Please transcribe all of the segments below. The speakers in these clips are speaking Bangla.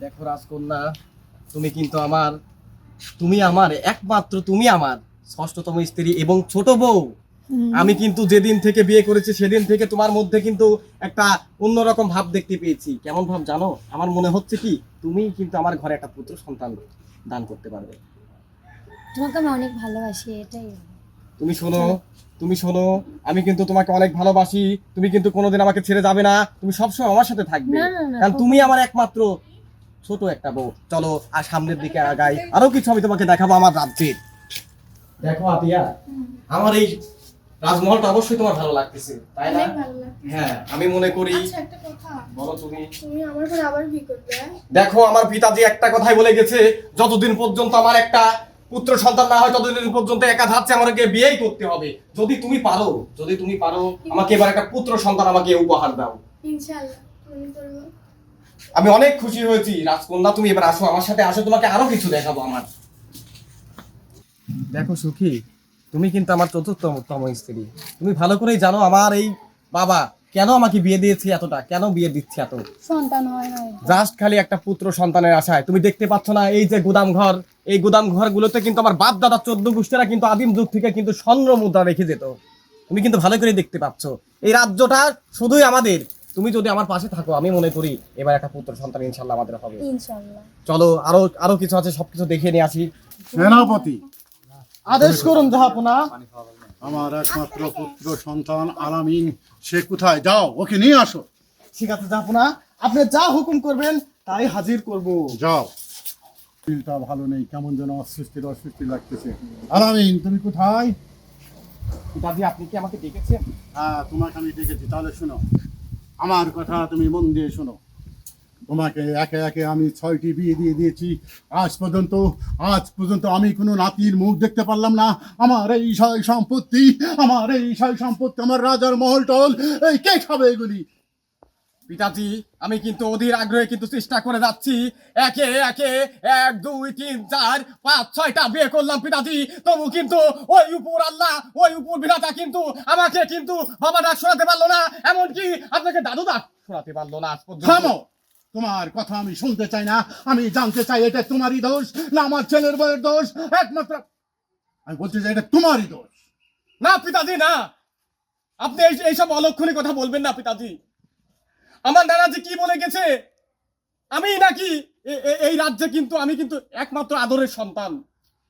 দেখো রাজকন্যা তুমি কিন্তু আমার তুমি আমার একমাত্র তুমি আমার ষষ্ঠতম স্ত্রী এবং ছোট বউ। আমি কিন্তু যেদিন থেকে বিয়ে করেছি সেদিন থেকে তোমার মধ্যে কিন্তু একটা অন্যরকম ভাব দেখতে পেয়েছি। কেমন ভাব জানো? আমার মনে হচ্ছে কি তুমি কিন্তু আমার ঘরে একটা পুত্র সন্তান দান করতে পারবে। তোমাকে আমি অনেক ভালোবাসি এটাই। তুমি শোনো তুমি শোনো আমি কিন্তু তোমাকে অনেক ভালোবাসি। তুমি কিন্তু কোনোদিন আমাকে ছেড়ে যাবে না। তুমি সবসময় আমার সাথে থাকবে। কারণ তুমি আমার একমাত্র ছোট একটা বউ চলো আর সামনের দিকে আগাই। আরও কিছু আমি তোমাকে দেখাবো আমার রাজ্যের দেখো আতিয়া আমার এই রাজমহলটা অবশ্যই তোমার ভালো লাগতেছে তাই না? হ্যাঁ আমি মনে করি আচ্ছা বলো তুমি। তুমি আমার পরে আবার বিয়ে করবে? দেখো আমার পিতাজি একটা কথাই বলে গেছে যতদিন পর্যন্ত আমার একটা পুত্র সন্তান না হয় ততদিন পর্যন্ত একা ধাচ্ছে আমাকে বিয়েই করতে হবে। যদি তুমি পারো যদি তুমি পারো আমাকে এবার একটা পুত্র সন্তান আমাকে উপহার দাও। ইনশাআল্লাহ তুমি করব। আমি অনেক খুশি হয়েছি। রাজকন্যা তুমি এবার আসো আমার সাথে আসো তোমাকে আরও কিছু দেখাবো আমার। দেখো সুখী তুমি কিন্তু আমার চতুর্থতম স্ত্রী। তুমি ভালো করেই জানো আমার এই বাবা কেন আমাকে বিয়ে দিয়েছে এতটা কেন বিয়ে দিচ্ছে এত? সন্তান হয় না জাস্ট খালি একটা পুত্র সন্তানের আশায়। তুমি দেখতে পাচ্ছ না এই যে গুদাম ঘর এই গুদাম ঘরগুলোতে কিন্তু আমার বাপ দাদা চোদ্দ গোষ্ঠীরা কিন্তু আদিম যুগ থেকে কিন্তু স্বর্ণ মুদ্রা রেখে যেত। তুমি কিন্তু ভালো করে দেখতে পাচ্ছ। এই রাজ্যটা শুধুই আমাদের তুমি যদি আমার পাশে থাকো আমি মনে করি এবার একটা পুত্র সন্তান ইনশাল্লাহ আমাদের হবে। ইনশাল্লাহ। চলো আরও আরও কিছু আছে সবকিছু দেখে নিয়ে আসি। সেনাপতি। আদেশ করুন জাহাপনা আমার একমাত্র পুত্র সন্তান আলামিন সে কোথায়? যাও ওকে নিয়ে আসো। ঠিক আছে জাহাপনা আপনি যা হুকুম করবেন তাই হাজির করব। যাও। দিলটা ভালো নেই কেমন যেন অস্বস্তির অস্বস্তি লাগতেছে। আলামিন তুমি কোথায়? দাদি আপনি কি আমাকে ডেকেছেন? হ্যাঁ তোমাকে আমি ডেকেছি তাহলে শোনো। আমার কথা তুমি মন দিয়ে শোনো। তোমাকে একে একে আমি ছয়টি বিয়ে দিয়ে দিয়েছি। আজ পর্যন্ত আজ পর্যন্ত আমি কোনো নাতির মুখ দেখতে পারলাম না। আমার এই সয় সম্পত্তি, আমার এই সয় সম্পত্তি, আমার রাজার মহল টহল, এই কে খাবে এগুলি? পিতাজি আমি কিন্তু অধীর আগ্রহে কিন্তু চেষ্টা করে যাচ্ছি। একে একে এক দুই তিন চার পাঁচ ছয়টা বিয়ে করলাম পিতাজি। তবু কিন্তু ওই উপর আল্লাহ ওই উপর বিধাতা কিন্তু আমাকে কিন্তু বাবা ডাক শোনাতে পারল না। এমনকি আপনাকে দাদু ডাক শোনাতে পারল না আজ পর্যন্ত। তোমার কথা আমি শুনতে চাই না আমি জানতে চাই এটা তোমারই দোষ না আমার ছেলের বউয়ের দোষ? একমাত্র আমি বলতে চাই এটা তোমারই দোষ। না পিতাজি না। আপনি এইসব অলক্ষণী কথা বলবেন না পিতাজি। আমার নানাজি কি বলে গেছে? আমি নাকি এই রাজ্যে কিন্তু আমি কিন্তু একমাত্র আদরের সন্তান।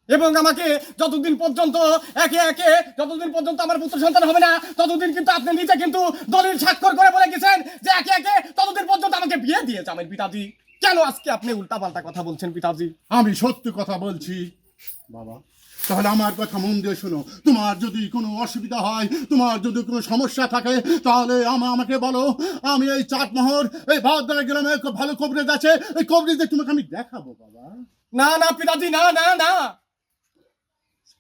এবং আমাকে যতদিন পর্যন্ত একে একে যতদিন পর্যন্ত আমার পুত্র সন্তান হবে না ততদিন কিন্তু আপনি নিজে কিন্তু দলিল স্বাক্ষর করে বলে গেছেন যে একে একে ততদিন পর্যন্ত আমাকে বিয়ে দিয়ে যাবেন পিতাজি। কেন আজকে আপনি উল্টাপাল্টা কথা বলছেন পিতাজি? আমি সত্যি কথা বলছি। বাবা। তাহলে আমার কথা মন দিয়ে শোনো। তোমার যদি কোনো অসুবিধা হয়, তোমার যদি কোনো সমস্যা থাকে, তাহলে আমা- আমাকে বলো। আমি এই চাটমোহর, এই ভারতদারা গ্রামে ভালো কবরেজ আছে। এই কবরেজে তোমাকে আমি দেখাবো, বাবা। না না, পিতাজি, না না না।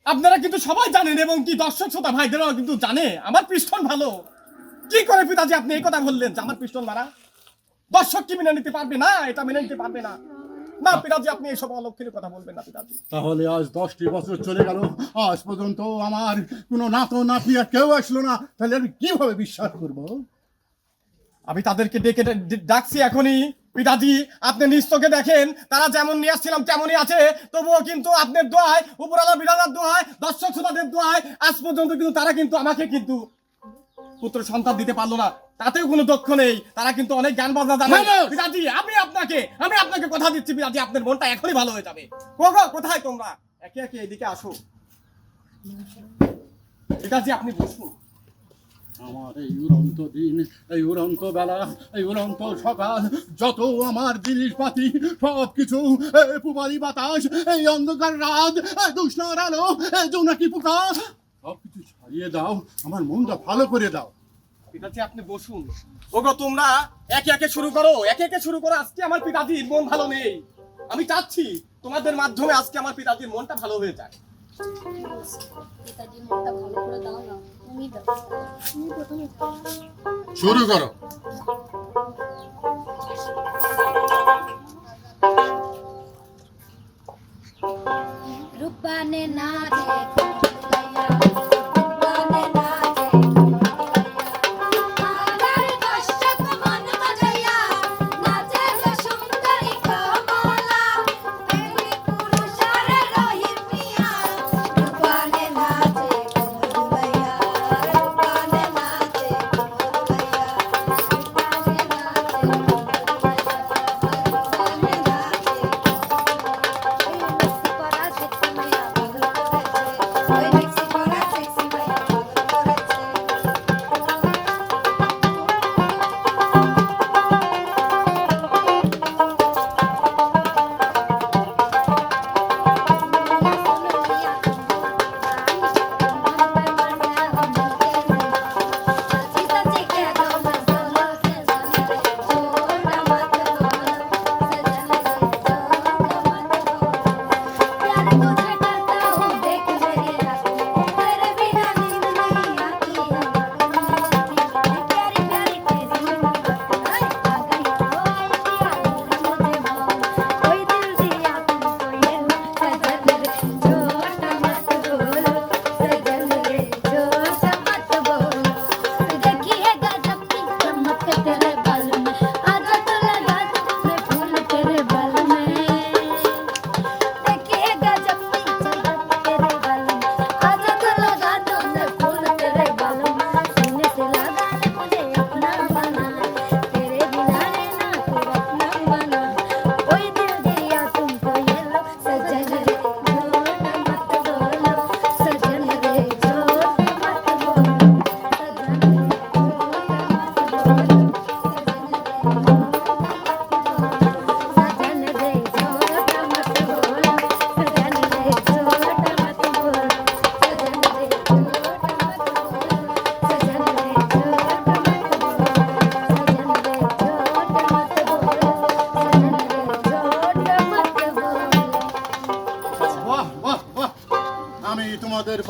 আপনারা কিন্তু সবাই জানেন এবং কি দর্শক, শ্রোতা ভাইদেরও কিন্তু জানে। আমার পিস্টন ভালো। কি করে পিতাজি আপনি এই কথা বললেন যে আমার পিস্টন মারা? দর্শক কি মেনে নিতে পারবে না? এটা মেনে নিতে পারবে না। না পিতাজি আপনি এইসব অলক্ষণের কথা বলবেন না পিতাজি। তাহলে আজ দশটি বছর চলে গেল। আজ পর্যন্ত আমার কোনো নাতো নাতনি আর কেউ আসলো না। তাহলে আমি কীভাবে বিশ্বাস করব? আমি তাদেরকে ডেকে ডাকছি এখনই। পিতাজি আপনি নিস্তকে দেখেন তারা যেমন নিয়ে আসছিলাম তেমনই আছে। তবুও কিন্তু আপনার দোয়ায় উপরালা বিধানার দোয়ায় দর্শক শ্রোতাদের দোয়ায় আজ পর্যন্ত কিন্তু তারা কিন্তু আমাকে কিন্তু পুত্র সন্তান দিতে পারল না। তাতেও কোনো দক্ষ নেই। তারা কিন্তু অনেক জ্ঞান বাজনা জানে। পিতাজি আমি আপনাকে আমি আপনাকে কথা দিচ্ছি পিতাজি আপনার মনটা এখনই ভালো হয়ে যাবে। কোথায় তোমরা? একে একে এদিকে আসো। পিতাজি আপনি বসুন। আমার এই উড়ন্ত দিন এই উড়ন্ত বেলা এই উড়ন্ত সকাল যত আমার জিনিসপাতি সব কিছু পুবারি বাতাস এই অন্ধকার রাত দুষ্ণার আলো এই জোনাকি পোকা সব কিছু ছাড়িয়ে দাও আমার মনটা ভালো করে দাও। পিতাজি আপনি বসুন। ওগো তোমরা একে একে শুরু করো একে একে শুরু করো আজকে আমার পিতাজির মন ভালো নেই। আমি চাচ্ছি তোমাদের মাধ্যমে আজকে আমার পিতাজির মনটা ভালো হয়ে যায়। পিতাজি মনটা ভালো করে দাও না তুমি দাও। তুমি প্রথমে শুরু করো।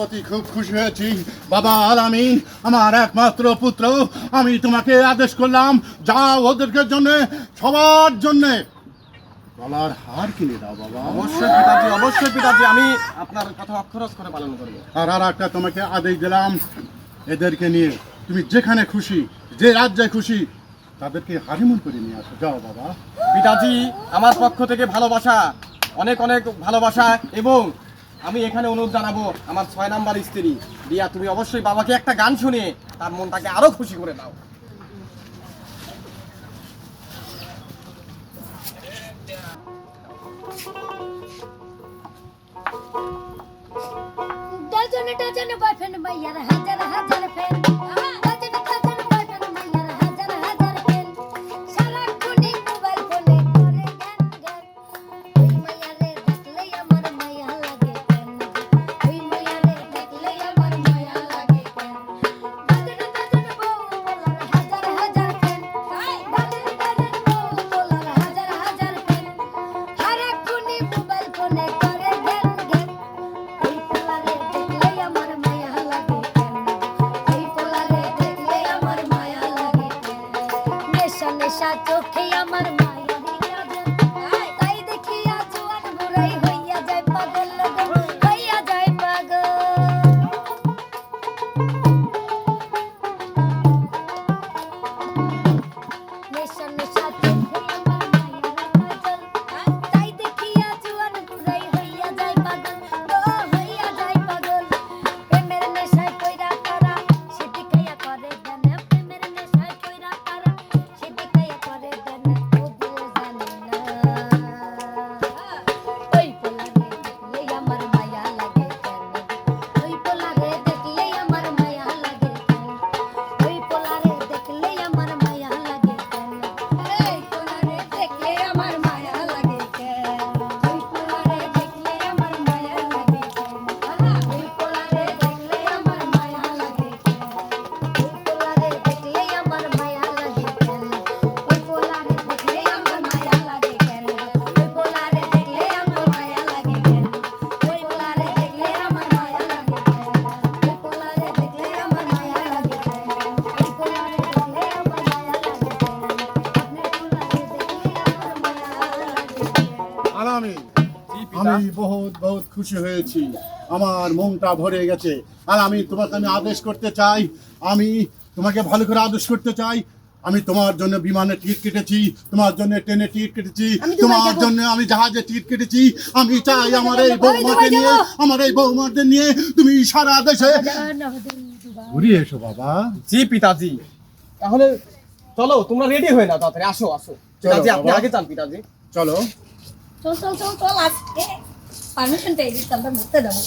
প্রতি খুব খুশি হয়েছি। বাবা আর আমি আমার একমাত্র পুত্র আমি তোমাকে আদেশ করলাম যাও ওদেরকে জন্য সবার জন্য। গলার হার কিনে দাও বাবা। অবশ্যই পিতাজি অবশ্যই পিতাজি আমি আপনার কথা অক্ষরস করে পালন করব আর আর একটা তোমাকে আদেশ দিলাম এদেরকে নিয়ে। তুমি যেখানে খুশি যে রাজ্যে খুশি তাদেরকে হারিমুন করে নিয়ে আসো। যাও বাবা। পিতাজি আমার পক্ষ থেকে ভালোবাসা অনেক অনেক ভালোবাসা এবং আমি এখানে অনুরোধ জানাব, আমার ছয় নাম্বার স্ত্রী। দিয়া, তুমি অবশ্যই বাবাকে একটা গান শুনে তার মনটাকে আরও খুশি করে দাও। ডজনে ডজনে বয়ফ্রেন্ড মাইয়ার হাজার হাজার ফ্যান I খুশি হয়েছি। আমার মনটা ভরে গেছে। আর আমি তোমাকে আমি আদেশ করতে চাই। আমি তোমাকে ভালো করে আদেশ করতে চাই। আমি তোমার জন্য বিমানে টিকিট কেটেছি। তোমার জন্য ট্রেনে টিকিট কেটেছি। তোমার জন্য আমি জাহাজে টিকিট কেটেছি। আমি চাই আমার এই বৌমাকে নিয়ে আমার এই বৌমাদের নিয়ে তুমি সারা দেশে ঘুরিয়ে এসো বাবা। জি পিতাজি। তাহলে চলো তোমরা রেডি হয়ে নাও তাড়াতাড়ি। আসো আসো। পিতাজি আপনি আগে যান পিতাজি। চলো। চল চল চল চল আজকে। పనుకుంటే ఇది కంటే ముత్తదము